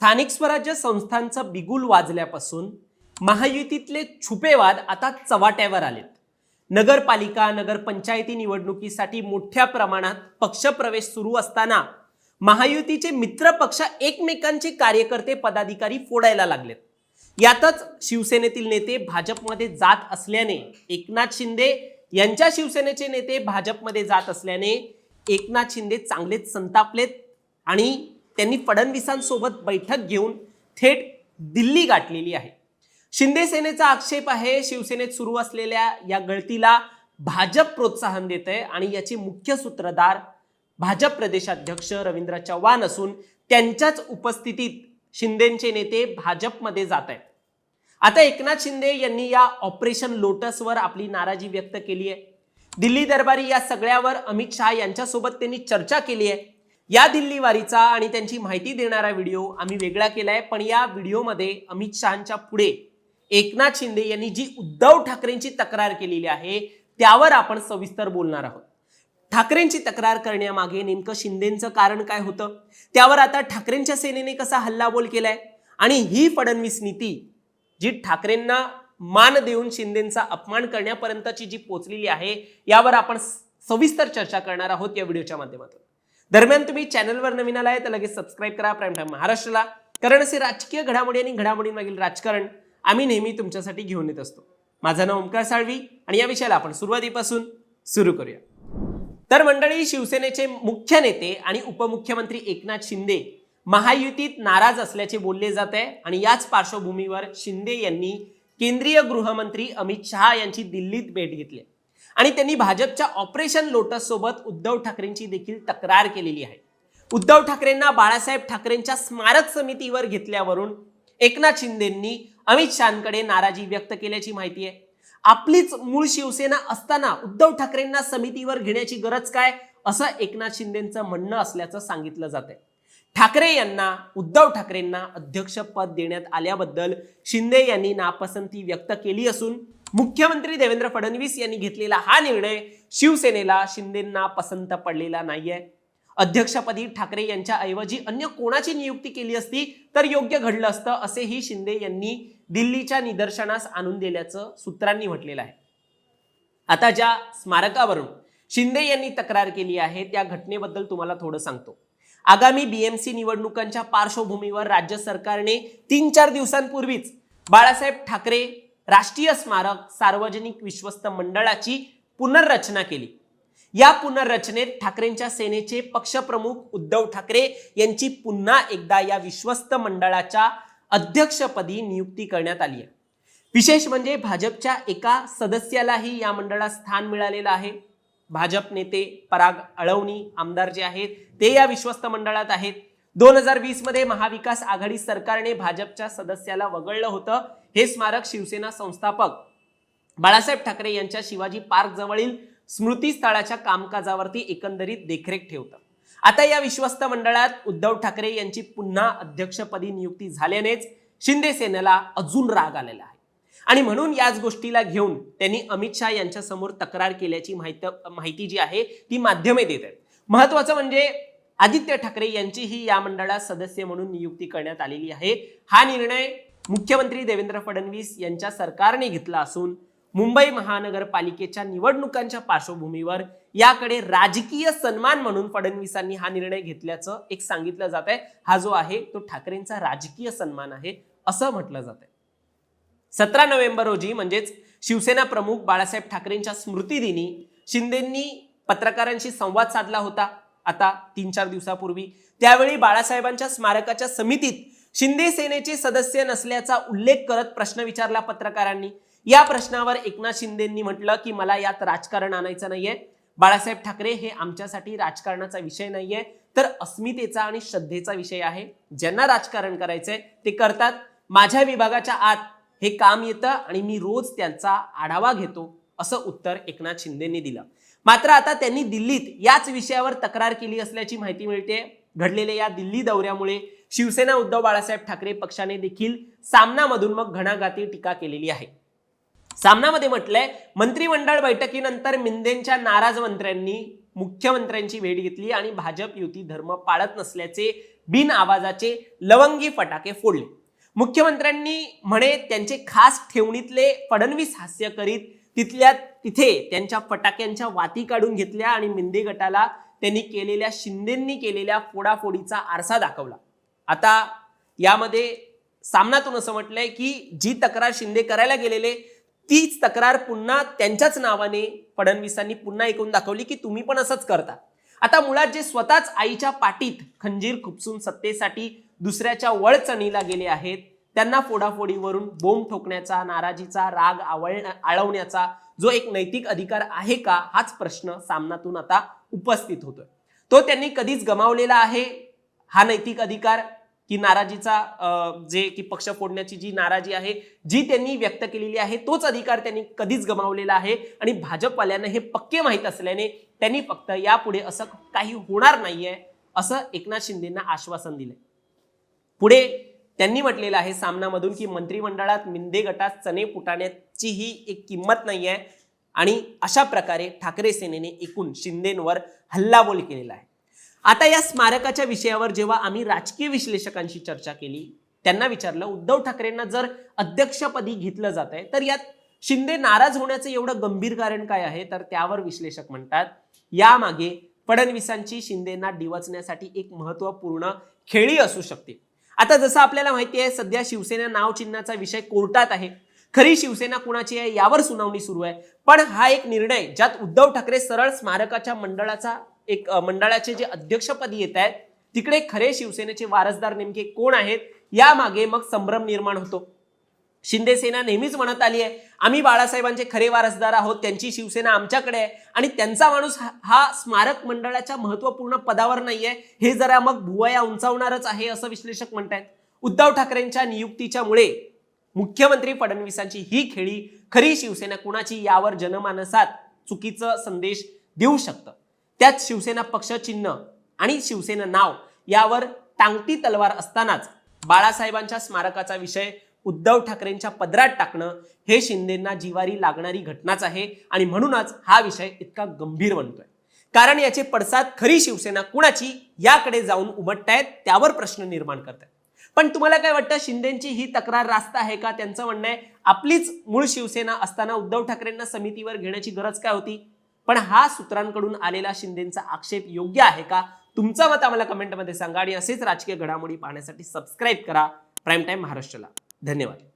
स्थानिक स्वराज्य संस्थांचं बिगुल वाजल्यापासून महायुतीतले छुपेवाद आता चव्हाट्यावर आलेत. नगरपालिका नगरपंचायती निवडणुकीसाठी मोठ्या प्रमाणात पक्षप्रवेश सुरू असताना महायुतीचे मित्र पक्ष एकमेकांचे कार्यकर्ते पदाधिकारी फोडायला लागलेत. यातच शिवसेनेतील नेते भाजपमध्ये जात असल्याने एकनाथ शिंदे यांच्या शिवसेनेचे नेते भाजपमध्ये जात असल्याने एकनाथ शिंदे चांगलेच संतापलेत आणि त्यांनी फडणवीसांसोबत बैठक घेऊन थेट दिल्ली गाठलेली आहे. शिंदे सेनेचा आक्षेप आहे शिवसेनेत सुरू असलेल्या या गळतीला भाजप प्रोत्साहन देत आहे आणि याचे मुख्य सूत्रधार भाजप प्रदेशाध्यक्ष रवींद्र चव्हाण असून त्यांच्याच उपस्थितीत शिंदेचे नेते भाजपमध्ये जात आहेत आता एकनाथ शिंदे यांनी या ऑपरेशन लोटसवर आपली नाराजी व्यक्त केली आहे. दिल्ली दरबारी या सगळ्यावर अमित शहा यांच्यासोबत त्यांनी चर्चा केली आहे. या दिल्ली वारीचा आणि त्यांची माहिती देणारा व्हिडिओ आम्ही वेगळा केलाय पण या व्हिडिओमध्ये अमित शहाच्या पुढे एकनाथ शिंदे यांनी जी उद्धव ठाकरेंची तक्रार केलेली आहे त्यावर आपण सविस्तर बोलणार आहोत. ठाकरेंची तक्रार करण्यामागे नेमकं शिंदेचं कारण काय होतं? त्यावर आता ठाकरेंच्या सेनेने कसा हल्लाबोल केलाय? आणि ही फडणवीस नीती जी ठाकरेंना मान देऊन शिंदेचा अपमान करण्यापर्यंतची जी पोचलेली आहे यावर आपण सविस्तर चर्चा करणार आहोत या व्हिडिओच्या माध्यमातून. दरम्यान तुम्ही चॅनलवर नवीन आलाय तर लगेच सबस्क्राईब करा. प्राईम टाईम महाराष्ट्राला. कारण असे राजकीय घडामोडी आणि घडामोडींमागील राजकारण आम्ही नेहमी तुमच्यासाठी घेऊन येत असतो. माझं नाव ओमकार साळवी आणि या विषयाला आपण सुरुवातीपासून सुरू करूया. तर मंडळी शिवसेनेचे मुख्य नेते आणि उपमुख्यमंत्री एकनाथ शिंदे महायुतीत नाराज असल्याचे बोलले जात आहे आणि याच पार्श्वभूमीवर शिंदे यांनी केंद्रीय गृहमंत्री अमित शहा यांची दिल्लीत भेट घेतली आणि त्यांनी भाजपच्या ऑपरेशन लोटस सोबत उद्धव ठाकरेंची देखील तक्रार केलेली आहे. उद्धव ठाकरेंना बाळासाहेब ठाकरेंच्या स्मारक समितीवर घेतल्यावरून एकनाथ शिंदेंनी अमित शहाकडे नाराजी व्यक्त केल्याची माहिती आहे. आपलीच मूळ शिवसेना असताना उद्धव ठाकरेंना समितीवर घेण्याची गरज काय? असं एकनाथ शिंदेचं म्हणणं असल्याचं सांगितलं जात आहे ठाकरे यांना उद्धव ठाकरेंना अध्यक्षपद देण्यात आल्याबद्दल शिंदे यांनी नापसंती व्यक्त केली असून मुख्यमंत्री देवेंद्र फडणवीस यांनी घेतलेला हा निर्णय शिवसेनेला शिंदेंना पसंत पडलेला नाहीये. अध्यक्षपदी ठाकरे यांच्या ऐवजी अन्य कोणाची नियुक्ती केली असती तर योग्य घडलं असतं असेही शिंदे यांनी दिल्लीच्या निदर्शनास आणून दिल्याचं सूत्रांनी म्हटलेलं आहे. आता ज्या स्मारकावरून शिंदे यांनी तक्रार केली आहे त्या घटनेबद्दल तुम्हाला थोडं सांगतो. आगामी बीएमसी निवडणुकांच्या पार्श्वभूमीवर राज्य सरकारने तीन चार दिवसांपूर्वीच बाळासाहेब ठाकरे राष्ट्रीय स्मारक सार्वजनिक विश्वस्त मंडळाची पुनर्रचना केली. या पुनर्रचनेत ठाकरेंच्या सेनेचे पक्षप्रमुख उद्धव ठाकरे यांची पुन्हा एकदा या विश्वस्त मंडळाच्या अध्यक्षपदी नियुक्ती करण्यात आली आहे. विशेष म्हणजे भाजपच्या एका सदस्यालाही या मंडळात स्थान मिळालेलं आहे. भाजप नेते पराग अळवणी आमदार जे आहेत ते या विश्वस्त मंडळात आहेत. दोन हजार वीसमध्ये महाविकास आघाडी सरकारने भाजपच्या सदस्याला वगळलं होतं. हे स्मारक शिवसेना संस्थापक बाळासाहेब ठाकरे यांच्या शिवाजी पार्क जवळील स्मृतीस्थळाच्या कामकाजावरती एकंदरीत देखरेख ठेवतं. आता या विश्वस्त मंडळात उद्धव ठाकरे यांची पुन्हा अध्यक्षपदी नियुक्ती झाल्यानेच शिंदे सेनेला अजून राग आलेला आहे. आणि म्हणून याच गोष्टीला घेऊन त्यांनी अमित शहा यांच्या समोर तक्रार केल्याची माहिती माहिती जी आहे ती माध्यमे देत आहेत. महत्वाचं म्हणजे आदित्य ठाकरे यांचीही या मंडळात सदस्य म्हणून नियुक्ती करण्यात आलेली आहे. हा निर्णय मुख्यमंत्री देवेंद्र फडणवीस यांच्या सरकारने घेतला असून मुंबई महानगरपालिकेच्या निवडणुकांच्या पार्श्वभूमीवर याकडे राजकीय सन्मान म्हणून फडणवीसांनी हा निर्णय घेतल्याचं एक सांगितलं जात आहे. हा जो आहे तो ठाकरेंचा राजकीय सन्मान आहे असं म्हटलं जात आहे. सतरा नोव्हेंबर रोजी म्हणजेच शिवसेना प्रमुख बाळासाहेब ठाकरेंच्या स्मृतिदिनी शिंदेंनी पत्रकारांशी संवाद साधला होता. आता तीन चार दिवसापूर्वी. त्यावेळी बाळासाहेबांच्या स्मारकाच्या समितीत शिंदे सेनेचे सदस्य नसल्याचा उल्लेख करत प्रश्न विचारला पत्रकारांनी. या प्रश्नावर एकनाथ शिंदेंनी म्हटलं की मला यात राजकारण आणायचं नाहीये. बाळासाहेब ठाकरे हे आमच्यासाठी राजकारणाचा विषय नाहीये. तर अस्मितेचा आणि श्रद्धेचा विषय आहे. ज्यांना राजकारण करायचंय ते करतात. माझ्या विभागाच्या आत हे काम येतं आणि मी रोज त्यांचा आढावा घेतो असं उत्तर एकनाथ शिंदेंनी दिलं. मात्र आता त्यांनी दिल्लीत याच विषयावर तक्रार केली असल्याची माहिती मिळते घडलेल्या या दिल्ली दौऱ्यामुळे शिवसेना उद्धव बाळासाहेब ठाकरे पक्षाने देखील सामनामधून मग घणाघाती टीका केलेली आहे. सामनामध्ये म्हटलंय मंत्रिमंडळ बैठकीनंतर मिंदेंच्या नाराज मंत्र्यांनी मुख्यमंत्र्यांची भेट घेतली आणि भाजप युती धर्म पाळत नसल्याचे बिन आवाजाचे लवंगी फटाके फोडले. मुख्यमंत्र्यांनी म्हणे त्यांचे खास ठेवणीतले फडणवीस हास्य करीत तिथल्या तिथे त्यांच्या फटाक्यांच्या वाती काढून घेतल्या आणि मिंदे गटाला त्यांनी केलेल्या शिंदेंनी केलेल्या फोडाफोडीचा आरसा दाखवला. आता यामध्ये सामनातून असं म्हटलंय की जी तक्रार शिंदे करायला गेलेले तीच तक्रार पुन्हा त्यांच्याच नावाने फडणवीसांनी पुन्हा ऐकून दाखवली की तुम्ही पण असंच करता. आता मुळात जे स्वतःच आईच्या पाठीत खंजीर खुपसून सत्तेसाठी दुसऱ्याच्या वळचणीला गेले आहेत त्यांना फोडाफोडीवरून बोंब ठोकण्याचा नाराजीचा राग आवळ आळवण्याचा जो एक नैतिक अधिकार आहे का हाच प्रश्न सामनातून आता उपस्थित होतोय. तो त्यांनी कधीच गमावलेला आहे हा नैतिक अधिकार की नाराजीचा जे की पक्ष फोडण्याची जी नाराजी आहे जी त्यांनी व्यक्त केलेली आहे तोच अधिकार त्यांनी कधीच गमावलेला आहे. आणि भाजपवाल्यांना हे पक्के माहीत असल्याने त्यांनी फक्त यापुढे असं काही होणार नाहीये असं एकनाथ शिंदेना आश्वासन दिलंय. पुढे त्यांनी म्हटलेलं आहे सामनामधून की मंत्रिमंडळात मिंदे गटात चणे फुटाण्याची ही एक किंमत नाही आहे आणि अशा प्रकारे ठाकरे सेनेने एकूण शिंदेंवर हल्लाबोल केलेला आहे. आता या स्मारकाच्या विषयावर जेव्हा आम्ही राजकीय विश्लेषकांशी चर्चा केली त्यांना विचारलं उद्धव ठाकरेंना जर अध्यक्षपदी घेतलं जात आहे तर यात शिंदे नाराज होण्याचं एवढं गंभीर कारण काय आहे? तर त्यावर विश्लेषक म्हणतात यामागे फडणवीसांची शिंदेना डिवचण्यासाठी एक महत्त्वपूर्ण खेळी असू शकते. आता जसं आपल्याला माहिती आहे सध्या शिवसेना नाव चिन्हाचा विषय कोर्टात आहे. खरी शिवसेना कुणाची आहे यावर सुनावणी सुरू आहे. पण हा एक निर्णय ज्यात उद्धव ठाकरे सरळ स्मारकाच्या मंडळाचा एक मंडळाचे जे अध्यक्षपदी येत आहेत तिकडे खरे शिवसेनेचे वारसदार नेमके कोण आहेत यामागे मग संभ्रम निर्माण होतो. शिंदे सेना नेहमीच म्हणत आली आहे आम्ही बाळासाहेबांचे खरे वारसदार आहोत त्यांची शिवसेना आमच्याकडे आहे आणि त्यांचा माणूस हा- हा स्मारक मंडळाच्या महत्त्वपूर्ण पदावर नाहीये हे जरा मग भुवया उंचावणारच आहे असं विश्लेषक म्हणतायत. उद्धव ठाकरेंच्या नियुक्तीच्या मुळे मुख्यमंत्री फडणवीसांची ही खेळी खरी शिवसेना कुणाची यावर जनमानसात चुकीचं संदेश देऊ शकतं. त्यात शिवसेना पक्ष चिन्ह आणि शिवसेना नाव यावर टांगती तलवार असतानाच बाळासाहेबांच्या स्मारकाचा विषय उद्धव ठाकरेंच्या पदरात टाकणं हे शिंदेंना जिवारी लागणारी घटनाच आहे आणि म्हणूनच हा विषय इतका गंभीर बनतोय. कारण याचे पडसाद खरी शिवसेना कुणाची याकडे जाऊन उमटतायत त्यावर प्रश्न निर्माण करतायत. पण तुम्हाला काय वाटतं शिंदेची ही तक्रार रास्त आहे का? त्यांचं म्हणणं आहे आपलीच मूळ शिवसेना असताना उद्धव ठाकरेंना समितीवर घेण्याची गरज काय होती? पण हा सूत्रांकडून आलेला शिंदेचा आक्षेप योग्य आहे का? तुमचं मत आम्हाला कमेंटमध्ये सांगा आणि असेच राजकीय घडामोडी पाहण्यासाठी सबस्क्राईब करा. प्राईम टाईम महाराष्ट्राला. धन्यवाद.